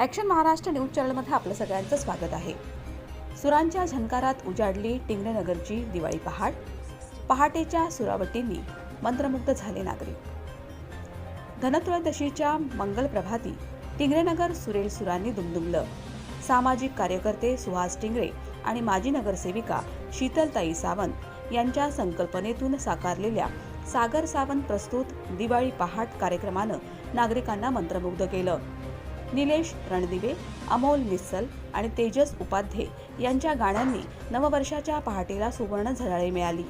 Action Maharashtra news चॅनलमध्ये आपलं सगळ्यांचं स्वागत आहे. सुरांच्या झंकारात उजाडली टिंगरेनगरची दिवाळी पहाट पहाटेच्या सुरावटींनी मंत्रमुग्ध झाले नागरिक. धनत्रयोदशीच्या मंगल प्रभाती टिंगरेनगर सुरेल सुरांनी दुमदुमलं. सामाजिक कार्यकर्ते सुहास टिंगरे आणि माजी नगरसेविका शीतलताई सावंत यांच्या संकल्पनेतून साकारलेल्या सागर सावंत प्रस्तुत दिवाळी पहाट कार्यक्रमानं नागरिकांना मंत्रमुग्ध केलं. निलेश रणदिवे अमोल निस्सल आणि तेजस उपाध्ये यांच्या गाण्यांनी नववर्षाच्या पहाटेला सुवर्ण झळाळी मिळाली.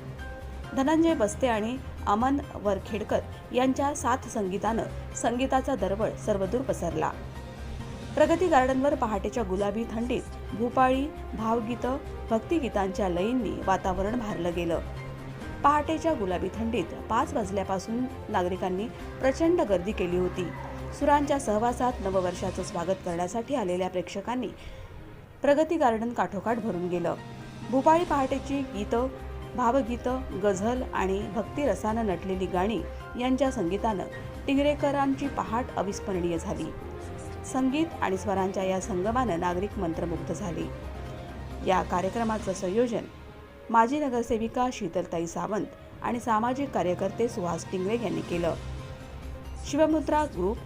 धनंजय बस्ते आणि अमन वरखेडकर यांच्या साथ संगीतानं संगीताचा दरवळ सर्वदूर पसरला. प्रगती गार्डनवर पहाटेच्या गुलाबी थंडीत भूपाळी भावगीतं भक्तिगीतांच्या लयींनी वातावरण भारलं गेलं. पहाटेच्या गुलाबी थंडीत पाच वाजल्यापासून नागरिकांनी प्रचंड गर्दी केली होती. सुरांच्या सहवासात नववर्षाचं स्वागत करण्यासाठी आलेल्या प्रेक्षकांनी प्रगती गार्डन काठोकाठ भरून गेलं. भूपाळी पहाटेची गीतं भावगीतं गझल आणि भक्तिरसानं नटलेली गाणी यांच्या संगीतानं टिंगरेकरांची पहाट अविस्मरणीय झाली. संगीत आणि स्वरांच्या या संगमानं नागरिक मंत्रमुग्ध झाले. या कार्यक्रमाचं संयोजन माजी नगरसेविका शीतलताई सावंत आणि सामाजिक कार्यकर्ते सुहास टिंगरे यांनी केलं. शिवमुद्रा ग्रुप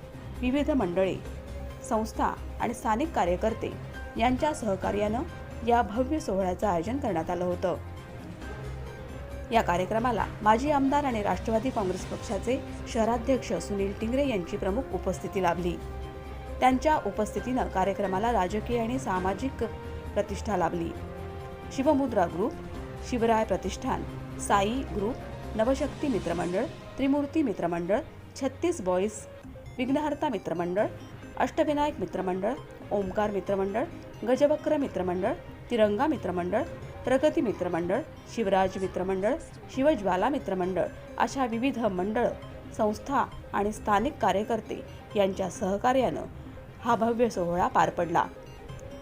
विविध मंडळे संस्था आणि स्थानिक कार्यकर्ते यांच्या सहकार्यानं या भव्य सोहळ्याचं आयोजन करण्यात आलं होतं. या कार्यक्रमाला माजी आमदार आणि राष्ट्रवादी काँग्रेस पक्षाचे शहराध्यक्ष सुनील टिंगरे यांची प्रमुख उपस्थिती लाभली. त्यांच्या उपस्थितीनं कार्यक्रमाला राजकीय आणि सामाजिक प्रतिष्ठा लाभली. शिवमुद्रा ग्रुप शिवराय प्रतिष्ठान साई ग्रुप नवशक्ती मित्रमंडळ त्रिमूर्ती मित्रमंडळ छत्तीस बॉईज विघ्नहर्ता मित्रमंडळ अष्टविनायक मित्रमंडळ ओंकार मित्रमंडळ गजवक्र मित्रमंडळ तिरंगा मित्रमंडळ प्रगती मित्रमंडळ शिवराज मित्रमंडळ शिवज्वाला मित्रमंडळ अशा विविध मंडळ संस्था आणि स्थानिक कार्यकर्ते यांच्या सहकार्यानं हा भव्य सोहळा पार पडला.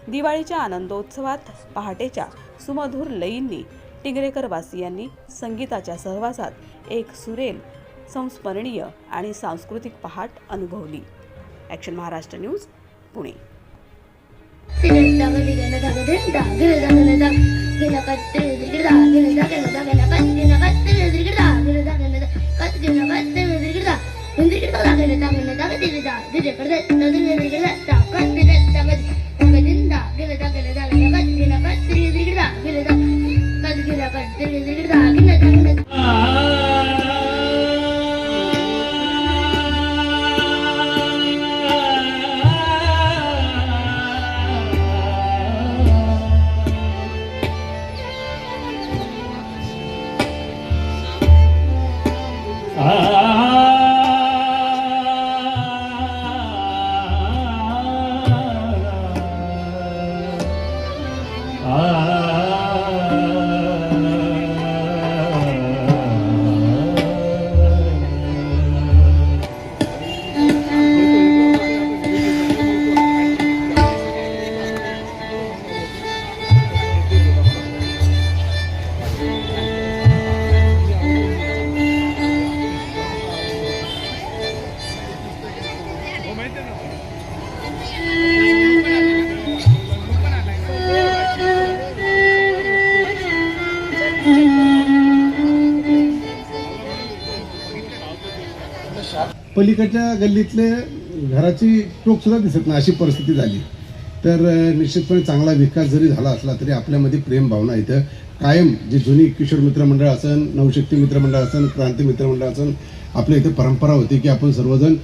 दिवाळीच्या आनंदोत्सवात पहाटेच्या सुमधुर लयींनी टिंगरेकर वासियांनी संगीताच्या सहवासात एक सुरेल संस्मरणीय आणि सांस्कृतिक पहाट अनुभवली. Action Maharashtra news Pune. पलीकडच्या गल्लीतले घराची टोकसुद्धा दिसत नाही अशी परिस्थिती झाली. तर निश्चितपणे चांगला विकास जरी झाला असला तरी आपल्यामध्ये प्रेम भावना इथं कायम जे जुनी किशोर मित्रमंडळ असन नवशक्ती मित्रमंडळ असन क्रांती मित्रमंडळ असन आपल्या इथं परंपरा होती की आपण सर्वजण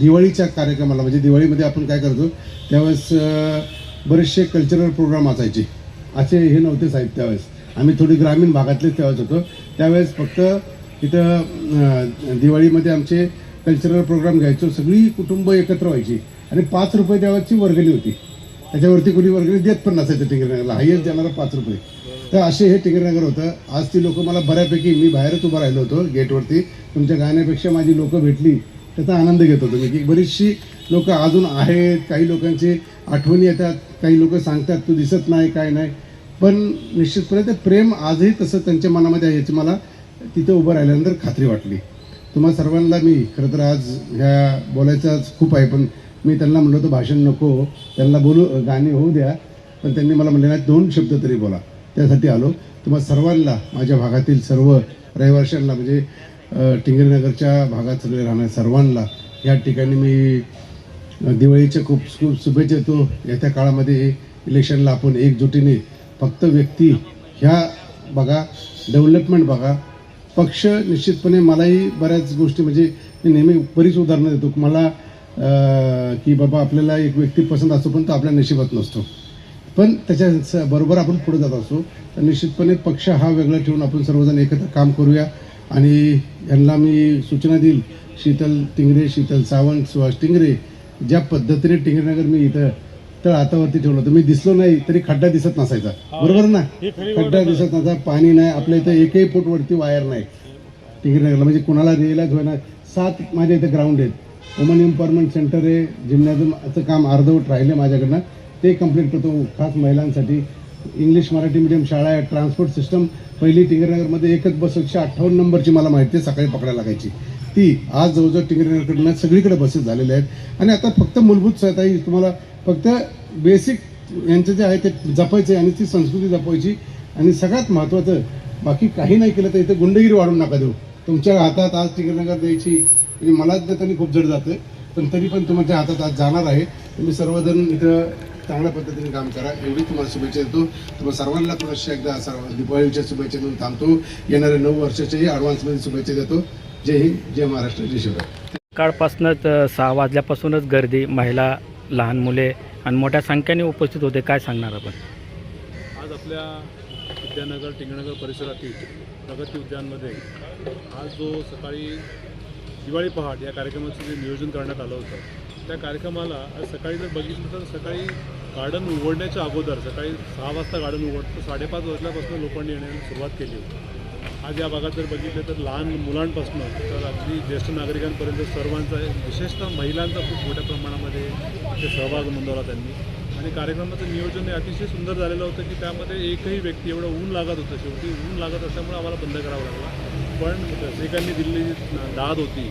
दिवाळीच्या कार्यक्रमाला म्हणजे दिवाळीमध्ये आपण काय करतो त्यावेळेस बरेचसे कल्चरल प्रोग्राम असायचे. असे हे नव्हते साहेब त्यावेळेस. आम्ही थोडी ग्रामीण भागातलेच त्यावेळेस होतो. त्यावेळेस फक्त इथं दिवाळीमध्ये आमचे कल्चरल प्रोग्राम घ्यायचो सगळी कुटुंब एकत्र व्हायची. आणि पाच रुपये द्यावाची वर्गणी होती. त्याच्यावरती कुणी वर्गणी देत पण नसायचं टिंगरनगरला हायस्ट देणारा पाच रुपये. तर असे हे टिंगरनगर होतं. आज ती लोक मला बऱ्यापैकी मी बाहेरच उभं राहिलो होतो गेटवरती. तुमच्या गाण्यापेक्षा माझी लोकं भेटली त्याचा आनंद घेत होतो मी. की बरीचशी लोक अजून आहेत काही लोकांची आठवणी येतात काही लोक सांगतात तू दिसत नाही काय नाही. पण निश्चितपणे ते प्रेम आजही तसं त्यांच्या मनामध्ये आहे याची मला तिथं उभं राहिल्यानंतर खात्री वाटली. तुम्हा सर्वांना मी खरं तर आज ह्या बोलायचाच खूप आहे पण मी त्यांना म्हणलं होतं भाषण नको त्यांना बोलू गाणी होऊ द्या पण त्यांनी मला म्हणले नाही दोन शब्द तरी बोला. त्यासाठी आलो. तुम्हा सर्वांना माझ्या भागातील सर्व रहिवाशांना म्हणजे टिंगरीनगरच्या भागात सगळे राहणाऱ्या सर्वांना या ठिकाणी मी दिवाळीच्या खूप खूप शुभेच्छा येतो येत्या काळामध्ये इलेक्शनला आपण एकजुटीने फक्त व्यक्ती ह्या बघा डेव्हलपमेंट बघा पक्ष निश्चितपणे मलाही बऱ्याच गोष्टी म्हणजे मी नेहमी बरीच उदाहरणं देतो. मला की बाबा आपल्याला एक व्यक्ती पसंत असतो पण तो आपल्या नशिबात नसतो. पण त्याच्या बरोबर आपण पुढे जात असतो तर निश्चितपणे पक्ष हा वेगळा ठेवून आपण सर्वजण एकत्र काम करूया. आणि यांना मी सूचना देईल शीतल टिंगरे शीतल सावंत सुहास टिंगरे ज्या पद्धतीने टिंगरेनगर मी इथं तळ हातावरती ठेवलं होतं. मी दिसलो नाही तरी खड्डा दिसत नसायचा. बरोबर ना? खड्डा दिसत नव्हता पाणी नाही आपल्या इथं एकही फूट वरती वायर नाही. टिंगरनगरला म्हणजे कुणाला रिअलाइज होईना सात माझ्या इथे ग्राउंड आहेत. वुमन एम्पॉवरमेंट सेंटर आहे जिम्नॅझियमचं काम अर्धवट राहिले माझ्याकडनं. ते कंप्लीट करतो. खास महिलांसाठी. इंग्लिश मराठी मीडियम शाळा आहे ट्रान्सपोर्ट सिस्टम पहिली टिंगरनगरमध्ये एकच बस एकशे अठ्ठावन्न नंबरची मला माहिती आहे सकाळी पकडायला लागायची. ती आज जवळजवळ टिंगरनगरकडनं सगळीकडे बसेस झालेल्या आहेत. आणि आता फक्त मूलभूत सहायता ही तुम्हाला फक्त बेसिक यांचं जे आहे ते जपायचं आहे आणि ती संस्कृती जपायची. आणि सगळ्यात महत्त्वाचं बाकी काही नाही केलं तर इथं गुंडगिरी वाढून नका देऊ. तुमच्या हातात आज टिकटनगर द्यायची म्हणजे मला त्यांनी खूप जड जातं पण तरी पण तुमच्या हातात आज जाणार आहे. तुम्ही सर्वजण इथं चांगल्या पद्धतीने काम करा. एवढी तुम्हाला शुभेच्छा देतो. तुम्हाला सर्वांना थोडंशा एकदा सर्व दीपावलीच्या शुभेच्छा देऊन थांबतो. येणाऱ्या नऊ वर्षाच्याही ॲडव्हान्समध्ये शुभेच्छा देतो. जय हिंद जय महाराष्ट्र जय शिवराय. काळपासूनच सहा वाजल्यापासूनच गर्दी महिला लहान मुले आणि मोठ्या संख्येने उपस्थित होते काय सांगणार आपण? आज आपल्या विद्यानगर टिंगणनगर परिसरातील प्रगती उद्यानमध्ये आज जो सकाळी दिवाळी पहाट या कार्यक्रमाचं जे नियोजन करण्यात आलं होतं त्या कार्यक्रमाला आज सकाळी जर बघितलं तर सकाळी गार्डन उघडण्याच्या अगोदर सकाळी सहा वाजता गार्डन उघडतं साडेपाच वाजल्यापासून लोकांनी येण्याची सुरुवात केली होती. आज या भागात जर बघितलं तर लहान मुलांपासून तर अगदी ज्येष्ठ नागरिकांपर्यंत सर्वांचा विशेषतः महिलांचा खूप मोठ्या प्रमाणामध्ये ते सहभाग नोंदवला त्यांनी. आणि कार्यक्रमाचं नियोजन हे अतिशय सुंदर झालेलं होतं की त्यामध्ये एकही व्यक्ती एवढं ऊन लागत होतं शेवटी. ऊन लागत असल्यामुळे आम्हाला बंद करावं लागलं. पण रसिकांनी दिलेली जी दाद होती.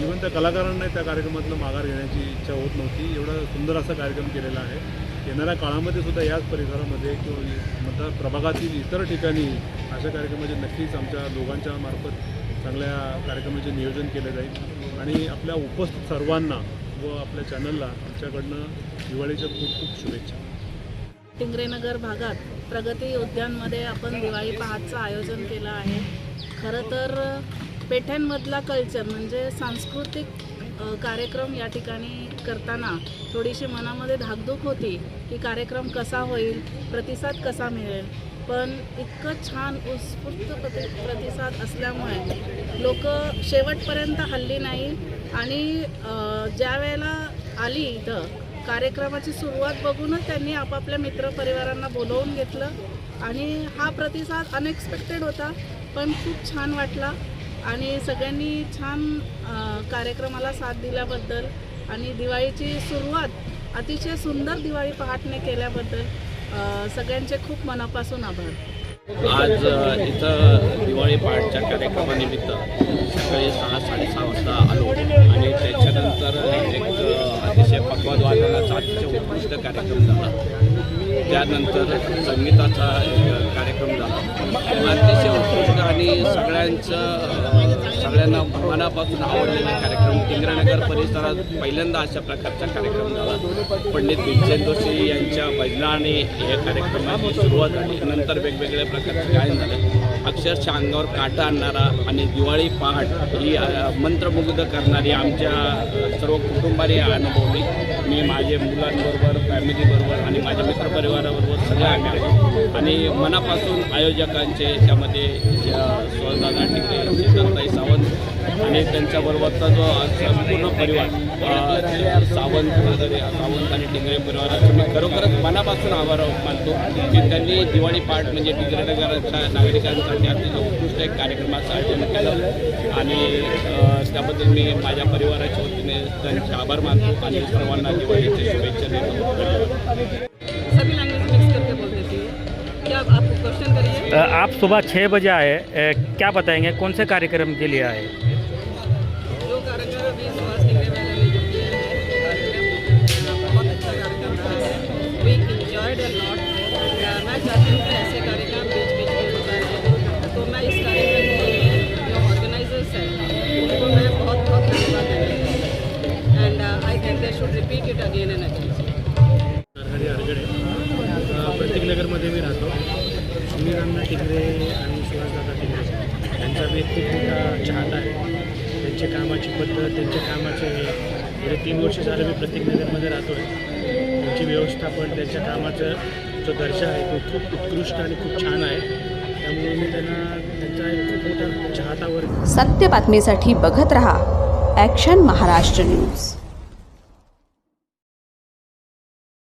इव्हन त्या कलाकारांनाही त्या कार्यक्रमातलं माघार घेण्याची इच्छा होत नव्हती. एवढा सुंदर असा कार्यक्रम केलेला आहे. येणाऱ्या काळामध्ये सुद्धा याच परिसरामध्ये किंवा मतदार प्रभागातील इतर ठिकाणी अशा कार्यक्रमाचे नक्कीच आमच्या दोघांच्या मार्फत चांगल्या कार्यक्रमाचे नियोजन केले जाईल. आणि आपल्या उपस्थित सर्वांना व आपल्या चॅनलला आमच्याकडनं दिवाळीच्या खूप खूप शुभेच्छा. टिंगरेनगर भागात प्रगती उद्यानमध्ये आपण दिवाळी पहाटचं आयोजन केलं आहे. खरं तर पेठ्यांमधला कल्चर म्हणजे सांस्कृतिक कार्यक्रम या ठिकाणी करताना थोडीशी मनामध्ये धाकधूक होती की कार्यक्रम कसा होईल प्रतिसाद कसा मिळेल. पण इतकं छान उत्स्फूर्त प्रति प्रतिसाद असल्यामुळे लोक शेवटपर्यंत हल्ली नाही आणि ज्या वेळेला आली इथं कार्यक्रमाची सुरुवात बघूनच त्यांनी आपापल्या मित्रपरिवारांना बोलवून घेतलं आणि हा प्रतिसाद अनएक्सपेक्टेड होता पण खूप छान वाटला. आणि सगळ्यांनी छान कार्यक्रमाला साथ दिल्याबद्दल आणि दिवाळीची सुरुवात अतिशय सुंदर दिवाळी पहाटने केल्याबद्दल सगळ्यांचे खूप मनापासून आभार. आज इथं दिवाळी पहाटच्या कार्यक्रमानिमित्त सकाळी सहा साडेसहा वाजता आलो आणि त्याच्यानंतर एक अतिशय पक्वाद वादनाचा अतिशय उत्कृष्ट कार्यक्रम झाला. त्यानंतर संगीताचा एक कार्यक्रम झाला. अतिशय उत्कृष्ट आणि सगळ्यांचं सगळ्यांना मनापासून आवडलेला कार्यक्रम टिंगरानगर परिसरात पहिल्यांदा अशा प्रकारचा कार्यक्रम झाला. पंडित भीमसेन जोशी यांच्या भजनाने या कार्यक्रमाची सुरुवात झाली. नंतर वेगवेगळ्या प्रकारचे गायन झाले. अक्षरशः अंगावर काटा आणणारा आणि दिवाळी पहाट ही मंत्रमुग्ध करणारी आमच्या सर्व कुटुंबाने अनुभवली. मी माझे मुलांबरोबर फॅमिलीबरोबर आणि माझ्या मित्रपरिवाराबरोबर सगळ्या आम्ही आणि मनापासून आयोजकांचे त्यामध्ये सुवर्णदादा टिकरे शीतलताई सावंत आणि त्यांच्याबरोबरचा जो संपूर्ण परिवार सावंत सावंत आणि टिंगरे परिवाराचं मी खरोखरच मनापासून आभार मानतो की त्यांनी दिवाळी पाठ म्हणजे टिंगरेनगरच्या नागरिकांसाठी अतिशय उत्कृष्ट एक कार्यक्रमाचं आयोजन केलं. आणि त्याबद्दल मी माझ्या परिवाराच्या वतीने त्यांचे आभार मानतो आणि सर्वांना दिवाळीच्या शुभेच्छा देतो. क्वेश्चन करिए। आप सुबह छः बजे आए क्या बताएँगे? कौन से कार्यक्रम के लिए आए? जो कार्यक्रम अभी बहुत अच्छा कार्यक्रम रहा है। वी इंजॉयड अ लॉट मैं चाहती हूँ अण्णा टिकरे आणि सुहासदादा टिकरे यांचा मी खूप मोठा चाहता आहे. त्यांच्या कामाची पद्धत त्यांच्या कामाचे हे गेले तीन वर्ष झालं मी प्रत्येक नगरमध्ये राहतो आहे त्यांची व्यवस्थापन त्यांच्या कामाचं जो दर्जा आहे तो खूप उत्कृष्ट आणि खूप छान आहे. त्यामुळे मी त्यांना त्यांचा एक खूप मोठा सत्य बातमीसाठी बघत रहा ॲक्शन महाराष्ट्र न्यूज